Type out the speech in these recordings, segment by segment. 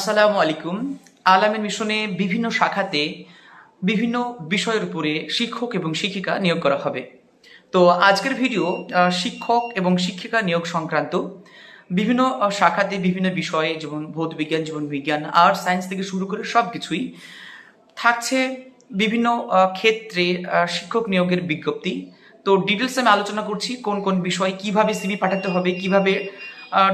আসসালামু আলাইকুম। আলামিন মিশনে বিভিন্ন শাখাতে বিভিন্ন বিষয়ের উপরে শিক্ষক এবং শিক্ষিকা নিয়োগ করা হবে। তো আজকের ভিডিও শিক্ষক এবং শিক্ষিকা নিয়োগ সংক্রান্ত বিভিন্ন শাখাতে বিভিন্ন বিষয়ে, যেমন ভৌত বিজ্ঞান, জীবন বিজ্ঞান, আর্ট, সায়েন্স থেকে শুরু করে সব কিছুই থাকছে বিভিন্ন ক্ষেত্রে শিক্ষক নিয়োগের বিজ্ঞপ্তি। তো ডিটেলস আমি আলোচনা করছি, কোন কোন বিষয়, কীভাবে সিভি পাঠাতে হবে, কীভাবে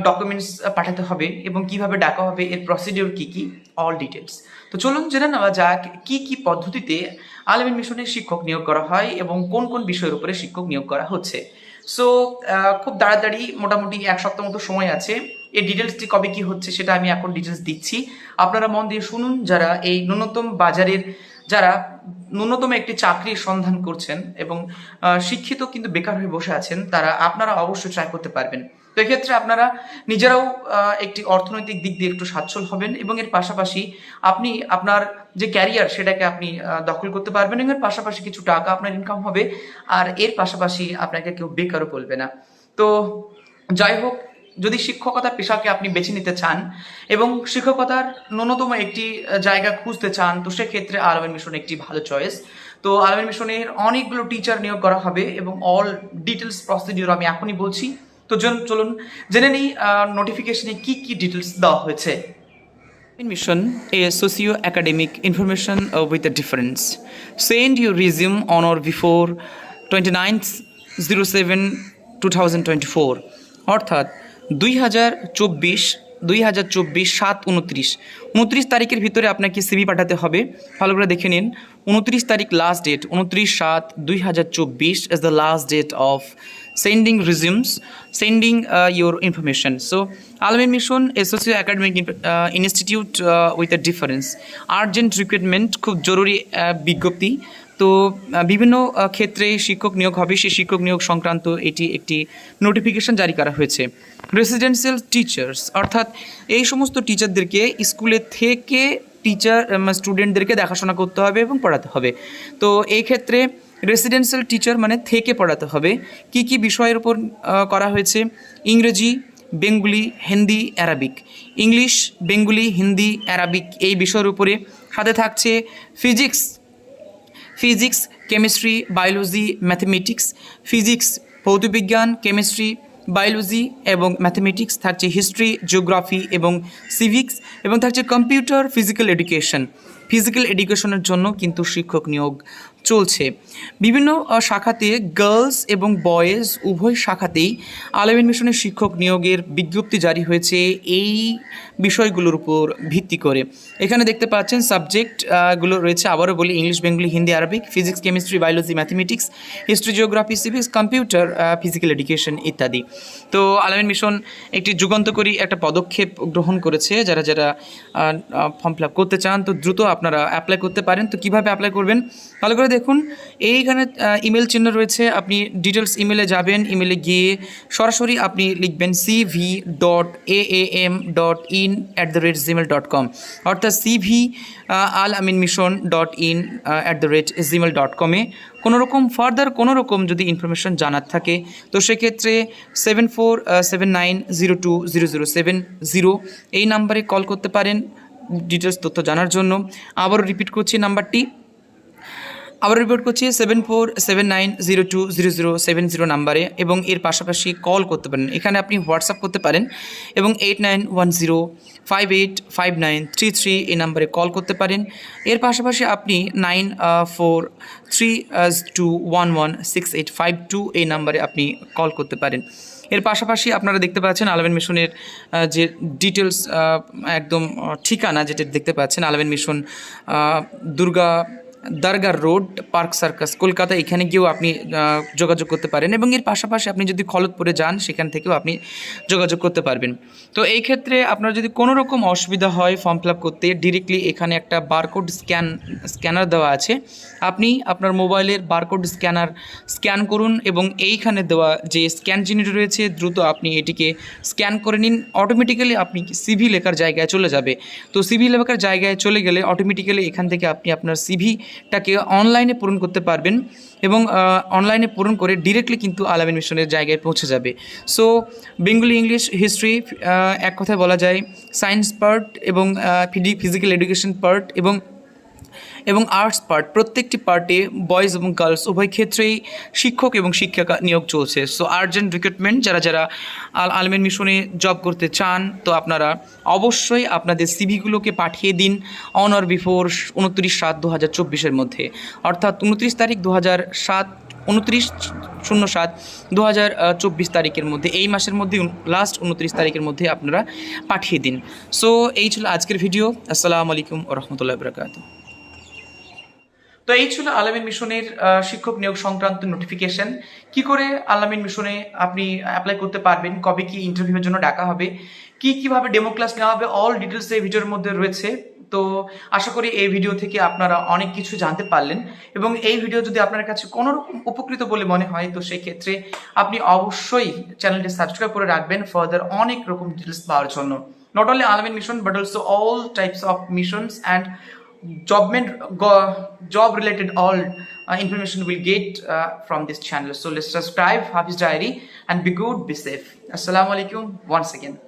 ডকুমেন্টস পাঠাতে হবে এবং কীভাবে ডাকা হবে, এর প্রসিডিওর কি কি অল ডিটেলস তো চলুন জেনে নেওয়া যাক কি কি পদ্ধতিতে আলমিন মিশনে শিক্ষক নিয়োগ করা হয় এবং কোন কোন বিষয়ের উপরে শিক্ষক নিয়োগ করা হচ্ছে। সো খুব তাড়াতাড়ি মোটামুটি এক সপ্তাহ মতো সময় আছে। এই ডিটেলসটি কবে কি হচ্ছে সেটা আমি এখন ডিটেলস দিচ্ছি। আপনারা মন দিয়ে শুনুন যারা এই ন্যূনতম বাজারের, যারা ন্যূনতম একটি চাকরির সন্ধান করছেন এবং শিক্ষিত কিন্তু বেকার হয়ে বসে আছেন, তারা আপনারা অবশ্যই ট্রাই করতে পারবেন। তো এক্ষেত্রে আপনারা নিজেরাও একটি অর্থনৈতিক দিক দিয়ে একটু সচ্ছল হবেন এবং এর পাশাপাশি আপনি আপনার যে ক্যারিয়ার সেটাকে আপনি দখল করতে পারবেন এবং এর পাশাপাশি কিছু টাকা আপনার ইনকাম হবে আর এর পাশাপাশি আপনাকে কেউ বেকারও বলবে না। তো যাই হোক, যদি শিক্ষকতা পেশাকে আপনি বেছে নিতে চান এবং শিক্ষকতার ন্যূনতম একটি জায়গা খুঁজতে চান, তো সেক্ষেত্রে আলমের মিশন একটি ভালো চয়েস তো আলমের মিশনের অনেকগুলো টিচার নিয়োগ করা হবে এবং অল ডিটেলস প্রসিডিউর আমি এখনই বলছি। তো চলুন জেনে নিই নোটিফিকেশনে কি কি ডিটেলস দেওয়া হয়েছে? Mission a socio-academic information uh, with a difference. Send your resume on or before 29th 07 2024 অর্থাৎ দুই হাজার চব্বিশ দুই হাজার চব্বিশ সাত উনত্রিশ। উনত্রিশ তারিখের ভিতরে আপনাকে সিভি পাঠাতে হবে। ভালো করে দেখে নিন। উনত্রিশ তারিখ লাস্ট ডেট উনত্রিশ সাত দুই হাজার চব্বিশ is the last date of sending resumes sending your information so Alamin mission a socio academic institute with a difference urgent recruitment খুব জরুরি আহ, বিজ্ঞপ্তি। তো আহ, বিভিন্ন আহ, ক্ষেত্রে শিক্ষক নিয়োগ হবে সেই শিক্ষক নিয়োগ সংক্রান্ত এটি একটি নোটিফিকেশন জারি করা হয়েছে। রেসিডেন্সিয়াল টিচার্স অর্থাৎ এই সমস্ত টিচারদেরকে স্কুলে থেকে টিচার স্টুডেন্টদেরকে দেখাশোনা করতে হবে এবং পড়াতে হবে। তো এই ক্ষেত্রে রেসিডেন্সিয়াল টিচার মানে থেকে পড়াতে হবে। কি কি বিষয়ের উপর করা হয়েছে? ইংরেজি, Bengali, Hindi, Arabic. English, Bengali, Hindi, Arabic এই বিষয়ের উপরে হাতে থাকছে physics physics chemistry biology mathematics physics ভৌতবিজ্ঞান chemistry biology এবং ম্যাথমেটিক্স থাকছে হিস্ট্রি জিওগ্রাফি এবং সিভিক্স এবং থাকছে কম্পিউটার ফিজিক্যাল এডুকেশন ফিজিক্যাল এডুকেশনের জন্য কিন্তু শিক্ষক নিয়োগ চলছে। বিভিন্ন শাখাতে গার্লস এবং বয়েজ উভয় শাখাতেই আলেমিন মিশনের শিক্ষক নিয়োগের বিজ্ঞপ্তি জারি হয়েছে এই বিষয়গুলোর উপর ভিত্তি করে। এখানে দেখতে পাচ্ছেন সাবজেক্টগুলো রয়েছে আবারও বলি English, Bengali, Hindi, Arabic, physics, chemistry, biology, mathematics, history, geography, civics, computer physical education ইত্যাদি। তো আলামিন মিশন একটি যুগান্তকারী একটা পদক্ষেপ গ্রহণ করেছে যারা যারা ফর্ম ফিল করতে চান, তো দ্রুত আপনারা অ্যাপ্লাই করতে পারেন। তো কীভাবে অ্যাপ্লাই করবেন? ভালো করে দেখুন, এইখানে ইমেল চিহ্ন রয়েছে, আপনি ডিটেলস ইমেলে যাবেন ইমেলে গিয়ে সরাসরি আপনি লিখবেন CV dot A M dot in at the rate Gmail dot com অর্থাৎ CV Al Amin mission dot in at the rate Gmail dot কমে কোনোরকম ফার্দার কোনো রকম যদি ইনফরমেশন জানার থাকে, তো সেক্ষেত্রে seven four seven nine zero two zero zero seven zero এই নাম্বারে কল করতে পারেন ডিটেলস তথ্য জানার জন্য। আবারও রিপিট করছি নাম্বারটি আবার রিপোর্ট করছি seven four seven nine zero two zero zero seven zero নাম্বারে এবং এর পাশাপাশি কল করতে পারেন। এখানে আপনি হোয়াটসঅ্যাপ করতে পারেন এবং eight nine one zero five eight five nine three three এই নাম্বারে কল করতে পারেন। এর পাশাপাশি আপনি nine four three two one one six eight five two এই নাম্বারে আপনি কল করতে পারেন। এর পাশাপাশি আপনারা দেখতে পাচ্ছেন আলবেন মিশনের যে ডিটেলস একদম ঠিকানা যেটা দেখতে পাচ্ছেন আলবেন মিশন আহ, দুর্গা দারগার রোড, পার্ক সার্কাস, কলকাতা, এখানে গিয়েও আপনি যোগাযোগ করতে পারেন এবং এর পাশাপাশি আপনি যদি খলতপুরে যান, সেখান থেকেও আপনি যোগাযোগ করতে পারবেন। তো এই ক্ষেত্রে আপনার যদি কোনো রকম অসুবিধা হয় ফর্ম ফিল করতে ডিরেক্টলি এখানে একটা বারকোড স্ক্যান স্ক্যানার দেওয়া আছে। আপনি আপনার মোবাইলের বারকোড স্ক্যানার স্ক্যান করুন এবং এইখানে দেওয়া যে স্ক্যান জিনিস রয়েছে, দ্রুত আপনি এটিকে স্ক্যান করে নিন। অটোমেটিক্যালি আপনি সিভি লেখার জায়গায় চলে যাবে। তো সিভি লেখার জায়গায় চলে গেলে অটোমেটিক্যালি এখান থেকে আপনি আপনার সিভি ফর্মটাকে অনলাইনে পূরণ করতে পারবেন এবং অনলাইনে পূরণ করে ডিরেক্টলি কিন্তু আলামিন মিশনের জায়গায় পৌঁছে যাবে। সো বেঙ্গলি ইংলিশ হিস্ট্রি এক কথায় বলা যায় সায়েন্স পার্ট এবং ফিজিক্যাল এডুকেশন পার্ট এবং এবং আর্টস পার্ট প্রত্যেকটি পার্টে বয়েজ এবং গার্লস উভয় ক্ষেত্রেই শিক্ষক এবং শিক্ষিকা নিয়োগ চলছে। সো আর্জেন্ট রিক্রুটমেন্ট যারা যারা আল আলমেন মিশনে জব করতে চান, তো আপনারা অবশ্যই আপনাদের সিভিগুলোকে পাঠিয়ে দিন অন অর বিফোর উনত্রিশ সাত দু হাজার চব্বিশের মধ্যে। অর্থাৎ উনত্রিশ তারিখ দু হাজার সাত উনত্রিশ শূন্য সাত দু হাজার চব্বিশ তারিখের মধ্যে, এই মাসের মধ্যে লাস্ট উনত্রিশ তারিখের মধ্যে আপনারা পাঠিয়ে দিন। সো এই ছিল আজকের ভিডিও আসসালামু আলাইকুম রহমতুল্লাহ বরকাত তো এই ছিল আলামিন মিশনের শিক্ষক নিয়োগ সংক্রান্ত নোটিফিকেশন কি করে আলামিন মিশনে আপনি অ্যাপ্লাই করতে পারবেন? কবে কি ইন্টারভিউয়ের জন্য ডাকা হবে? কি কীভাবে ডেমো ক্লাস নেওয়া হবে? অল ডিটেলস এই ভিডিওর মধ্যে রয়েছে। তো আশা করি এই ভিডিও থেকে আপনারা অনেক কিছু জানতে পারলেন। এবং এই ভিডিও যদি আপনার কাছে কোনো রকম উপকৃত বলে মনে হয়, তো সেই ক্ষেত্রে আপনি অবশ্যই চ্যানেলটি সাবস্ক্রাইব করে রাখবেন ফার্দার অনেক রকম ডিটেলস পাওয়ার জন্য। Not only Alamin mission but also all types of missions and job related all uh, information will get uh, from this channel. So let's subscribe hafiz diary and be good be safe. Assalamu alaikum once again